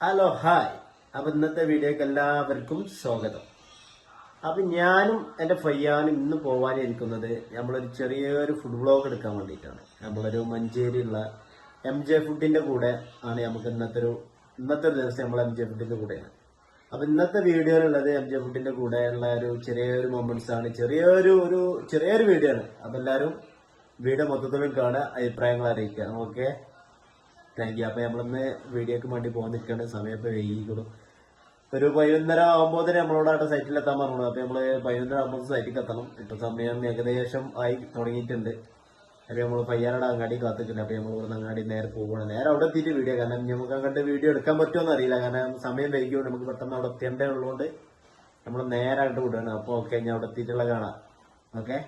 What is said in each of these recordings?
Hello hi അപ്പൊ ഇന്നത്തെ വീഡിയോക്ക് എല്ലാവർക്കും സ്വാഗതം. അപ്പൊ ഞാനും എന്റെ ഫയ്യാനും ഇന്ന് പോവാനിരിക്കുന്നത് നമ്മളൊരു ചെറിയൊരു ഫുഡ് ബ്ലോഗ് എടുക്കാൻ വേണ്ടിയിട്ടാണ്. നമ്മളൊരു മഞ്ചേരിയുള്ള എം ജെ ഫുഡിന്റെ കൂടെ ആണ് നമുക്ക് ഇന്നത്തെ ഒരു ഇന്നത്തെ ഒരു ദിവസം നമ്മൾ എം ജെ ഫുഡിന്റെ കൂടെയാണ്. അപ്പൊ ഇന്നത്തെ വീഡിയോയിലുള്ളത് എം ജെ ഫുഡിന്റെ കൂടെ ഉള്ള ഒരു ചെറിയൊരു മൊമെന്റ്സ് ആണ്. ചെറിയൊരു ഒരു ചെറിയൊരു വീഡിയോ ആണ് അപ്പൊ എല്ലാവരും വീഡിയോ മൊത്തത്തിലും കാണുക അഭിപ്രായങ്ങൾ അറിയിക്കുക. ഓക്കെ യു അപ്പോൾ നമ്മളിന്ന് വീഡിയോക്ക് വേണ്ടി പോകാൻ നിൽക്കേണ്ട സമയം ഇപ്പോൾ വൈകിക്കുള്ളൂ ഒരു പതിനൊന്നര ആകുമ്പോൾ നമ്മളോട് അവിടെ സൈറ്റിൽ എത്താൻ പറഞ്ഞു അപ്പോൾ നമ്മൾ പതിനൊന്നര ആകുമ്പോൾ സൈറ്റിൽ എത്തണം. ഇപ്പോൾ സമയം ഏകദേശം ആയി തുടങ്ങിയിട്ടുണ്ട്. അപ്പോൾ നമ്മൾ പയ്യാനോട് അങ്ങാടി കാത്തിട്ടുണ്ട് അപ്പോൾ നമ്മൾ ഇവിടുന്ന് അങ്ങാടി നേരെ പോകണം നേരെ അവിടെ എത്തിയിട്ട് വീഡിയോ കാരണം നമുക്ക് അങ്ങോട്ട് വീഡിയോ എടുക്കാൻ പറ്റുമോ അറിയില്ല കാരണം സമയം വൈകിയോണ്ട് നമുക്ക് പെട്ടെന്ന് അവിടെ എത്തേണ്ടേ ഉള്ളതുകൊണ്ട് നമ്മൾ നേരെ അങ്ങോട്ട് വിടുകയാണ്. അപ്പോൾ ഓക്കെ ഞാൻ അവിടെ എത്തിയിട്ടുള്ള കാണാം. ഓക്കെ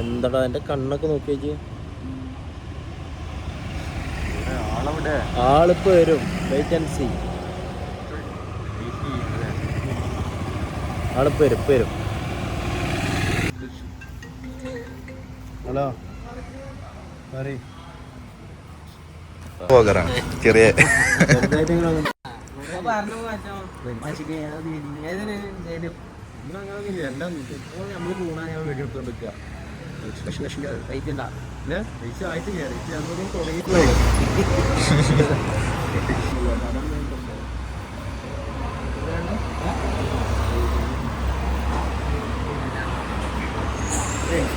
എന്താടാ എന്റെ കണ്ണൊക്കെ നോക്കി വെച്ച് ആളിപ്പോ വരും വെയിറ്റ് ആൻഡ് സി ആളിപ്പോ വരും ഇപ്പൊ വരും ഹലോ പറയ് ചെറിയ നമ്മൾ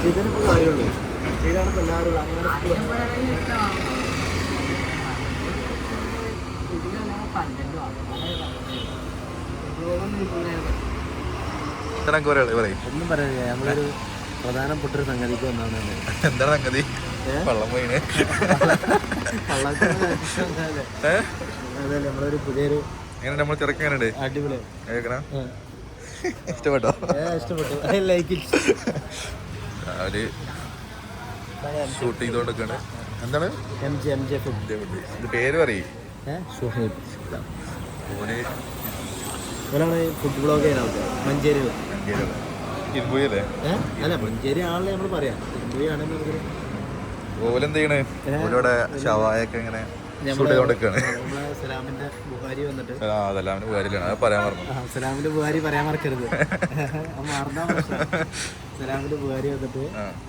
ഇതിനിപ്പോ കാര്യമുള്ളൂ ഇതാണ് എല്ലാവരും അങ്ങനെ എന്താണ് പറയാ പറയും. ഒന്നും പറയാനില്ല നമ്മളൊരു പ്രധാനപ്പെട്ട ഒരു സംഗതിക്ക് വന്നാണ് എന്താ സംഗതി? വെള്ളം പോയിന്. നമ്മളൊരു പുതിയൊരു എങ്ങനെ നമ്മൾ ചെറുക്കനുണ്ട് അടിപൊളി. ഇഷ്ടപ്പെട്ടോ? ഇഷ്ടപ്പെട്ടു. അവർ ഷൂട്ട് ചെയ്തോണ്ടൊക്കെയാണ് എന്താണ്? M J M J food പേര് പറയും. ഷുഹൈബ് ഓന് ഒരാളെ ഫുഡ് ബ്ലോഗ് ചെയ്യുന്ന ആൾക്കാർ മഞ്ചേരി ഇരുമ്പുയല്ലേ ഏഹ് അല്ല? മഞ്ചേരി ആളെ നമ്മൾ പറയാം. ഇരുമ്പുഴി ആണെങ്കിൽ ഓലെന്ത് ചെയ്യണ്? ഓലോടെ ഷവായൊക്കെ ഇങ്ങനെ സലാമിന്റെ ബുഹാരി വന്നിട്ട് അതെല്ലാം അവന് അത് പറയാൻ മറന്നു. സലാമിന്റെ ബുഹാരി പറയാൻ മറക്കരുത്. മറന്നാ സലാമിന്റെ ബുഹാരി വന്നിട്ട്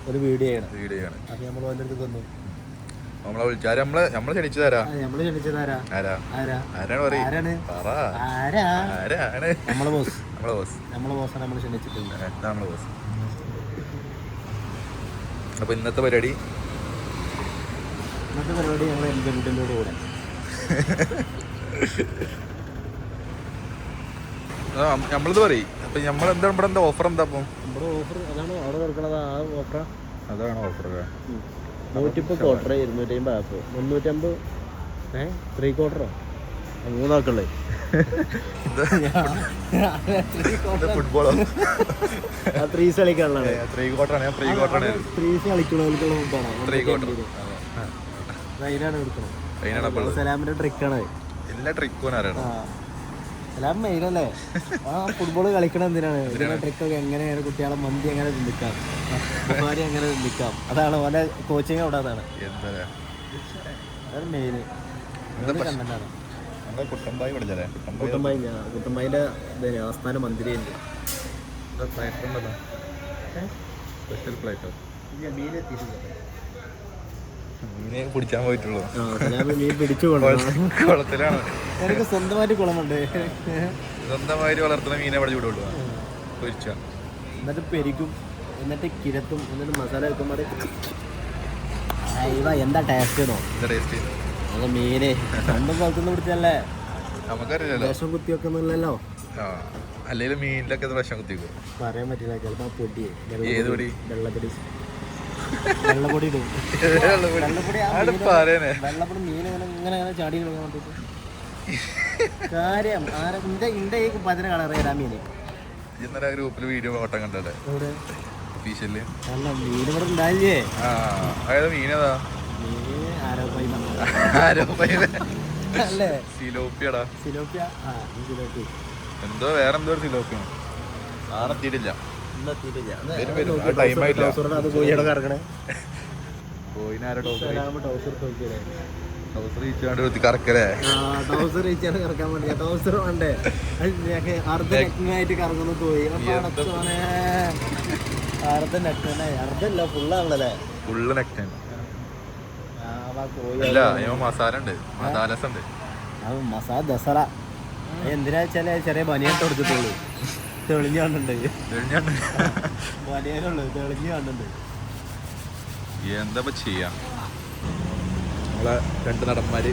ഒരു വീഡിയോ ആണ് വീഡിയോ ആണ് അത് നമ്മൾ വന്നിട്ട് തന്നു. നമ്മളെ വിളിച്ചാൽ നമ്മളെ നമ്മളെ ക്ഷണിച്ചു തരാ ആ, നമ്മൾ ക്ഷണിച്ചത് ആരാ? ആരാ? ആരാ ആരാണ് പറയും? ആരാണ്? ആരാ? ആരാണ്? നമ്മളെ ബോസ്. നമ്മളെ ബോസ് നമ്മളെ ബോസാണ് നമ്മൾ ക്ഷണിച്ചിട്ടുണ്ട് ഇതാണ് നമ്മളെ ബോസ് അപ്പൊ ഇന്നത്തെ പരിപാടി? ഇന്നത്തെ പരിപാടി ഞങ്ങൾ കൂടെ. നമ്മളിത് പറയും. അപ്പൊ നമ്മൾ എന്താ ഇവിടെ എന്താ ഓഫർ എന്താ അപ്പം? നമ്മുടെ ഓഫർ അതാണ് അവിടെ കൊടുക്കണത് ആ ഓഫർ അതാണ് ഓഫർ നൂറ്റിപ്പത് ക്വാർട്ടർ ഇരുന്നൂറ്റി അമ്പത് മുന്നൂറ്റമ്പത് ഏ ത്രീ ക്വാർട്ടറോ മൂന്നാക്കുള്ളേ ഫുട്ബോളോ ത്രീസ് കളിക്കാനുള്ളതാണ്. ത്രീ ക്വാർട്ടർ ആണ്. ത്രീ ക്വാർട്ടർ ആണ്. ത്രീസ് കളിക്കണവർക്കുള്ള ഫുഡാണ് ത്രീ ക്വാർട്ടർ അതിനാണ് കൊടുക്കണം അതിനാണ് അപ്പോൾ സലാമിന്റെ ട്രിക്കാണ് എല്ലാ ട്രിക്കും മെയിനല്ലേ ആ. ഫുട്ബോൾ കളിക്കണം എന്തിനാണ്? ഇതിന്റെ ട്രിക്കൊക്കെ എങ്ങനെയാണ് കുട്ടികളെ മന്തി എങ്ങനെ ചിന്തിക്കാം ബുഹാരി എങ്ങനെ ചിന്തിക്കാം അതാണ് ഓന്റെ കോച്ചിങ് അവിടെ അതാണ്. മെയിൻ കുട്ടമ്പായി കുട്ടമ്പായി ആസ്ഥാന സ്പെഷ്യൽ മീനെ പിടിച്ചാൻ പോയിട്ടുള്ളൂ. മീൻ പിടിച്ചു കൊണ്ടുപോകണം കുളത്തിലാണ്. എനിക്ക് സ്വന്തമായിട്ട് കുളമുണ്ട്? സ്വന്തമായിട്ട് വളർത്തുന്ന മീനെ പഠിച്ചു വിടുള്ളൂ പൊരിച്ച? എന്നിട്ട് പെരിക്കും എന്നിട്ട് കിരത്തും എന്നിട്ട് മസാല വെക്കുമ്പോൾ എന്താ ടേസ്റ്റ് ചെയ്തോ എന്താ ടേസ്റ്റ് അത് മീന്. രണ്ടും സ്ഥലത്തുനിന്ന് പിടിച്ചല്ലേ നമുക്കറിയില്ലല്ലോ. വിഷം കുത്തി വെക്കുന്നില്ലല്ലോ ആ അല്ലെങ്കിൽ മീനിലൊക്കെ ഇത് വിഷം കുത്തിക്കും പറയാൻ പറ്റില്ല ചിലപ്പോ പൊടി. ഏത് പൊടി? വെള്ളപ്പൊടി. വെള്ളപ്പൊടി ഇടും. വെള്ളപ്പൊടി. മീൻ ഇങ്ങനെ ചാടി കാര്യം ആരെ ഇന്റെ ഇന്റെ ഈ മീന് ഇന്നലെ ഗ്രൂപ്പിൽ വീഡിയോ ഓട്ടം കണ്ടല്ലേ അല്ല മീൻ ഇവിടെ ഉണ്ടായില്ലേ? ആ അതായത് മീനേതാ അല്ലേ? സിലോപ്പിയടാ. സിലോപ്പിയ? ആ സിലോപ്പി എന്തോ വേറെ എന്തോ ഒരു സിലോപ്പിയാണ്. ആണെത്തിയിട്ടില്ല ഇന്നെത്തിയിട്ടില്ല വരും, വരും. ആ time ആയില്ല. അത് കോഴിയുടെ കറക്കണേ? കോയിനാരോ ടൗസർ ടൗസർ നോക്കിയല്ലേ? ടൗസർ ഇച്ചാണ്ട് എടുത്ത് കറക്കലേ ടൗസർ റീച്ചാണ് കറക്കാൻ വേണ്ടി ടൗസർ വേണ്ടേ? ഞങ്ങൾക്ക് അർദ്ധ നെക്കിനായിട്ട് കറങ്ങുന്നു പോയി അപ്പൊ എന്താ അടച്ചോനെ അർദ്ധ നെക്കനെ അർദ്ധല്ല ഫുള്ളാണല്ലേ ഫുള്ള് നെക്ടൻ അല്ല അയ്യോ മസാല ഉണ്ട് മസാലസ് അത് മസാല ദസറ. എന്തിനാ വെച്ചാൽ ചെറിയ ബനിയൻ കൊടുത്തിട്ടുള്ളൂ തെളിഞ്ഞു കണ്ടുണ്ട് ബനിയനുള്ളൂ തെളിഞ്ഞു കണ്ടുണ്ട് എന്താ ചെയ്യാ? നമ്മളെ രണ്ട് നടന്മാര്.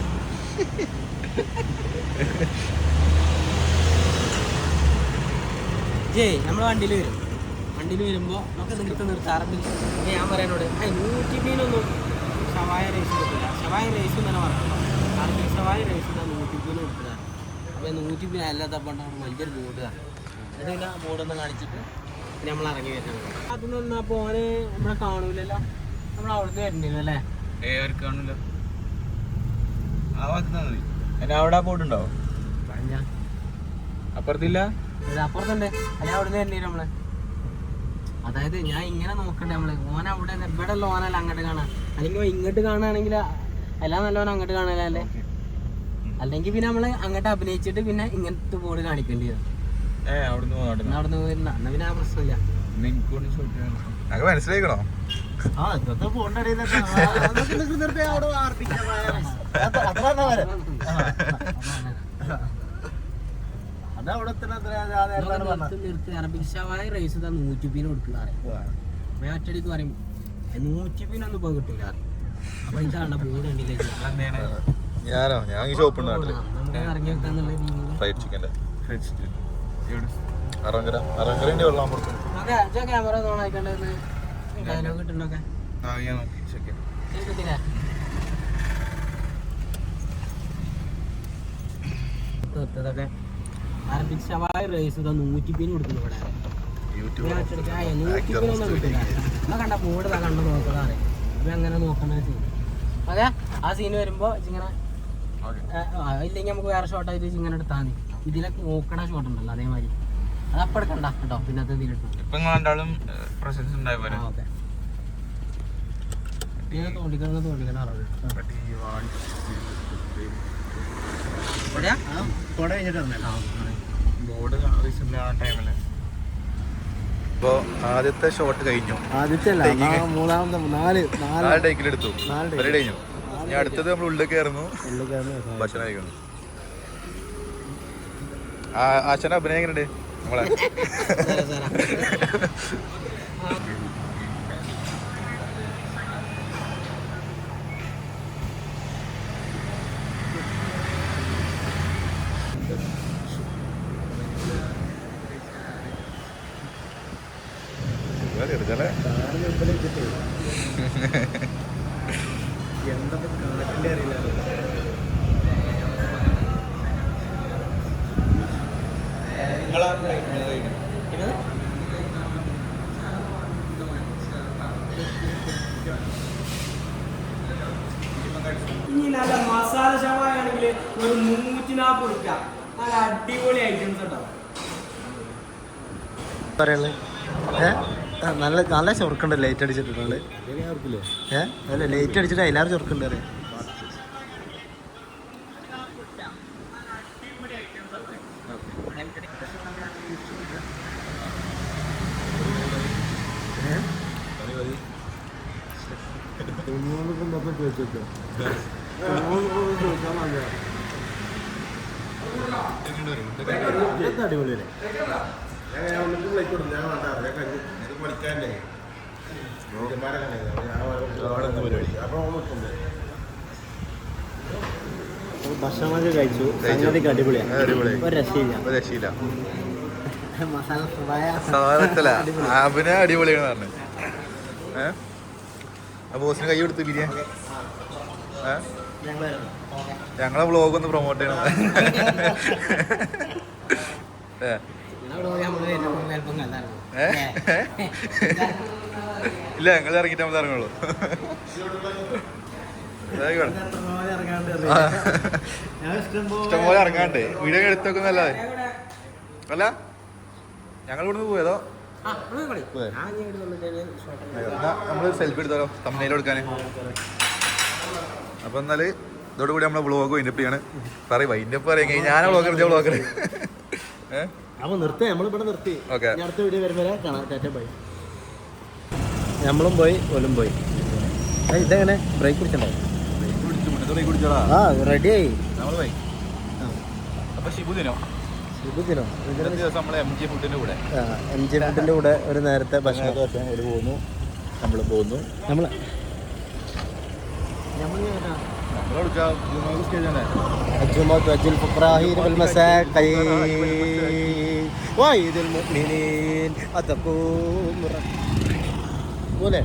ജയ് നമ്മൾ വണ്ടിയിൽ വരും. വണ്ടിയിൽ വരുമ്പോൾ നമുക്ക് നിർത്തി നിർത്താറുണ്ട് ഞാൻ പറയാനോട് നൂറ്റി മീനൊന്നും ഷവായ റൈസ് കിട്ടില്ല ഷവായ റൈസ് തന്നെ പറഞ്ഞു കാരണം ഷവായ റൈസ് നൂറ്റി മീൻ കൊടുത്തതാണ്. അപ്പോൾ നൂറ്റി മീൻ അല്ലാത്തപ്പോൾ വലിയൊരു ബോർഡ് കാണും. എന്നിട്ട് പിന്നെ ആ ബോർഡൊന്ന് കാണിച്ചിട്ട് പിന്നെ നമ്മൾ ഇറങ്ങി വരുന്നത്. അതിനൊന്നും അപ്പോൾ ഓന് നമ്മളെ കാണൂലല്ലോ. നമ്മൾ അവിടുന്ന് വരുന്നില്ല അല്ലേ? കാണില്ല അവിടെ ബോർഡ് ഉണ്ടാവും? പറഞ്ഞാ. അപ്പുറത്തില്ല? ഇത് അപ്പുറത്തുണ്ട്. അല്ല അവിടുന്ന് തന്നെ നമ്മൾ. അതായത് ഞാൻ ഇങ്ങനെ നോക്കണ്ടേ നമ്മൾ. ഓൻ അവിടെ ഇവിടെ ഉള്ള ഓനല്ല അങ്ങോട്ട് കാണാൻ അല്ലെങ്കിൽ ഇങ്ങോട്ട് കാണുകയാണെങ്കിൽ എല്ലാം നല്ലവൻ അങ്ങോട്ട് കാണാനല്ലേ അല്ലെങ്കിൽ പിന്നെ നമ്മൾ അങ്ങോട്ട് അഭിനയിച്ചിട്ട് പിന്നെ ഇങ്ങനത്തെ ബോർഡ് കാണിക്കേണ്ടി വരും. അവിടുന്ന് എന്നാ പിന്നെ ആ പ്രശ്നമില്ല. മനസ്സിലായിക്കണോ? ആ നിർത്തി അവിടെ അത്ര പറഞ്ഞത് നിർത്തി അറബിക് ഷവായ റൈസ് ഇതാ നൂറ്റിപ്പീന് കൊടുക്കുന്ന ഞാൻ ഒറ്റടിക്ക് പറയും നൂറ്റിപ്പീനൊന്നും പോയി കിട്ടില്ല അപ്പൊ ഇതാണ് ബോർഡ് കണ്ടില്ലേ ഞാനോ? ഞാൻ ഈ ഷോപ്പ് ഇറങ്ങി വെക്കാന്നുള്ള രീതിയിൽ. ഫ്രൈഡ് ചിക്കൻ അറങ്കര അറങ്കരന്റെ വെള്ളം പുറത്ത്. ക്യാമറ ഓണായിക്കണ്ടെന്ന് ഡയലോഗ് കിട്ടുന്നൊക്കെ കേൾക്കത്തില്ലേ? തൊട്ടതൊക്കെ അറബിക് ഷവായ റൈസ് ഇതാ നൂറ്റിപ്പീന് കൊടുക്കുന്നു ഇവിടെ. നൂറ്റി ഞാൻ ഒന്നും കിട്ടില്ല എന്നാ കണ്ട ബോർഡ് ഇതാ കണ്ടു നോക്കണേ അപ്പൊ അങ്ങനെ നോക്കണ സീൻ അതെ ആ സീൻ വരുമ്പോ ഇങ്ങനെ ഇല്ലെങ്കിൽ നമുക്ക് വേറെ ഷോട്ടായിട്ട് ഇങ്ങനെ എടുത്താൽ മതി. ഇതിലൊക്കെ നോക്കണ ഷോട്ട് ഉണ്ടല്ലോ അതേമാതിരി. അത് അപ്പം എടുക്കണ്ട കേട്ടോ. പിന്നത്തെ ഇതിലിട്ടു ഇപ്പൊ നിങ്ങൾ രണ്ടാളും പ്രസൻസ് ഉണ്ടായ ഓക്കെ. പിന്നെ തോണ്ടിക്കണം തോണ്ടിക്കണം അറിയാം കൊട കഴിഞ്ഞിട്ട് ബോർഡ് റീസെന്റ് ആവുന്ന ടൈമിൽ ഇപ്പൊ ആദ്യത്തെ ഷോട്ട് കഴിഞ്ഞു. ആദ്യത്തെ മൂന്നാമത്തെ നാല് നാല്. എടുത്തു. നാല്. കഴിഞ്ഞു. ഇനി അടുത്തത് നമ്മൾ ഉള്ളിൽ കയറുന്നു. ഭക്ഷണം കഴിക്കുന്നു. അച്ഛൻ അഭിനയം എങ്ങനെയുണ്ട് നമ്മളെ. ഇനി നല്ല മസാല ഷവായ ആണെങ്കിൽ ഒരു മുന്നൂറ്റി നാൽപ്പത് റുപ്യ നല്ല അടിപൊളി ഐറ്റംസ് ഉണ്ടാവും നല്ല നല്ല ചൊറുക്കുണ്ട്. ലൈറ്റ് അടിച്ചിട്ടുണ്ട്. ഏഹ് അല്ല ലൈറ്റ് അടിച്ചിട്ട് അതിലാറ് ചൊറുക്കുണ്ട് അറിയാം അടിപൊളിയല്ലേ ഭക്ഷണമൊക്കെ കഴിച്ചു. സംഗതിക്ക് അടിപൊളിയാണ് അടിപൊളി. ഒരു രക്ഷയില്ല. ഒരു രക്ഷയില്ല. അടിപൊളിയാണ് പറഞ്ഞു. ഏഹ് ബോസിന് കൈ കൊടുത്തു ബിരിയാണി. ഏ? ഞങ്ങളെ വ്ലോഗ് ഒന്ന് പ്രൊമോട്ട് ചെയ്യണം? ഇല്ല ഞങ്ങൾ ഇറങ്ങിട്ട് നമ്മൾ ഇറങ്ങുള്ളൂ. ഇഷ്ടംപോലെ ഇറങ്ങാണ്ട് വീഡിയോ എടുത്തൊക്കെ നല്ലത് അല്ല ഞങ്ങൾ ഇവിടുന്ന് പോയതോ? നമ്മൾ സെൽഫി കളി. പോരെ? ഞാൻ അപ്പൊ എന്നാൽ ഇതോടുകൂടി നമ്മളെ വ്ളോഗ് വൈൻഡപ്പ് ചെയ്യാണ്. പറയും വൈൻഡപ്പ് പറയാ ഞാൻ വ്ളോഗർ ഏഹ്? അപ്പൊ നിർത്തി നമ്മളിവിടെ നിർത്തി. ഓക്കെ. ഇനി അടുത്ത വീഡിയോ വരുമ്പോൾ കാണാം. ടാറ്റ ബൈ നമ്മളും പോയി ഒലും പോയി. ഇതെങ്ങനെ? ബ്രേക്ക് പിടിച്ചണ്ടോ കുടിച്ചോടാ ആ റെഡിയായി നമ്മൾ എം ജി ഫുഡിന്റെ കൂടെ. ഒരു നേരത്തെ ഭക്ഷണം. ഒരു പോകുന്നു നമ്മൾ പോകുന്നു നമ്മൾ وجه الفقراء والمساكين وعيد المؤمنين أتقوم പോലെ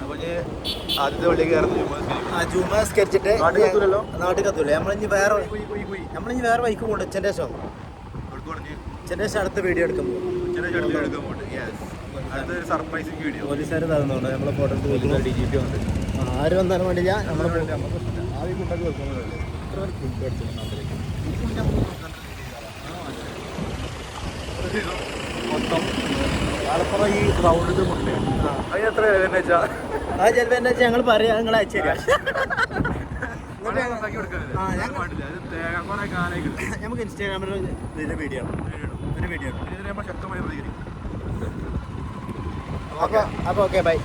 അപ്പൊ ഇനി ആദ്യത്തെ വള്ളി കയറുന്നു ആ ജുമാസ്കരിച്ചിട്ട് നാട്ടിൽ കത്തൂലല്ലോ? നാട്ടിൽ കത്തൂല നമ്മളിഞ്ഞ് വേറെ നമ്മളിഞ്ഞ് വേറെ ബൈക്ക് പോകണ്ട ഉച്ചൻ്റെ ശേഷം ഉച്ചൻ്റെ ശേഷം അടുത്ത വീഡിയോ എടുക്കാൻ പോകും അടുത്തൊരു സർപ്രൈസിങ് വീഡിയോ പോലീസുകാർ തരുന്നുണ്ട് നമ്മളെ ഫോട്ടോ എടുത്ത് വെക്കുന്നു. ഡി ജി പി ഉണ്ട് ആര് വന്നാലും വേണ്ടില്ല. നമ്മളെ ആദ്യം കൊണ്ടൊക്കെ വെക്കുന്നത് മൊത്തം. ആലപ്പുറ ഈ റൗണ്ട് മുട്ടേ. അതിന് എത്ര വില വെച്ചാ? ആ ചിലപ്പോൾ എന്താ വെച്ചാൽ ഞങ്ങൾ പറയാം നിങ്ങൾ അയച്ചു തരാം. ഞങ്ങൾ- നമുക്ക് ഇൻസ്റ്റാഗ്രാമിൽ വീഡിയോ ഒരു വീഡിയോ ശക്തമായി പ്രതികരിക്കും. അപ്പോൾ അപ്പോൾ ഓക്കെ ബൈ